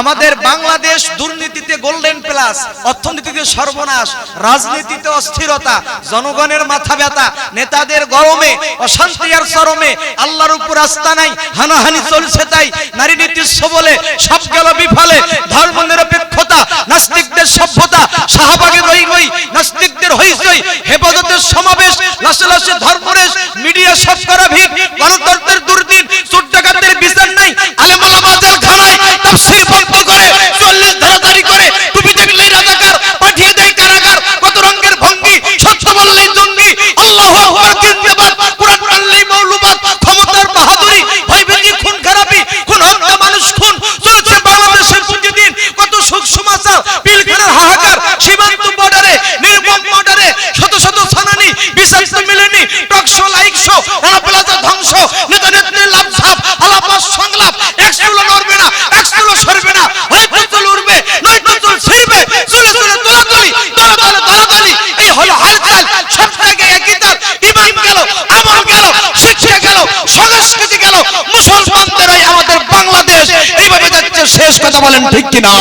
আমাদের বাংলাদেশ দুর্নীতিতে golden plus অর্থনীতিতে সর্বনাশ, রাজনীতিতে অস্থিরতা, জনগণের মাথা ব্যথা, নেতাদের গরমে, অশান্তি আর চরমে, আল্লাহর উপর আস্থা নাই, হানাহানি চলছে তাই, নারী নীতির সবলে সব গেল বিফলে, ধর্ম নিরপেক্ষতা, নাস্তিকদের সভ্যতা শাহবাগের রই রই, নাস্তিকদের হইচই হেফাজতের সমাবেশ, লাশে লাশে ধর্মরেশ, মিডিয়া সব করা ভিড় গণতন্ত্রের মেলেনি talk show like show Rana Plaza ধ্বংস। নেতা নেত্রীর লাভ ঝাপ আলাপাস সংলাপ একশোগুলো নড়বে না একশোগুলো সরবে না। হয় পেট্রোল উঠবে নয় পেট্রোল ছিড়বে। চলে চলে, দলাদলি দলে দলে এই হলো হালচাল সব জায়গায় একই তার ইমান গেল আমল গেল শিক্ষা গেল, সংস্কৃতি গেল। মুসলমানদেরই আমাদের বাংলাদেশ। এইভাবে যাচ্ছে, শেষ কথা বলেন ঠিক কিনা?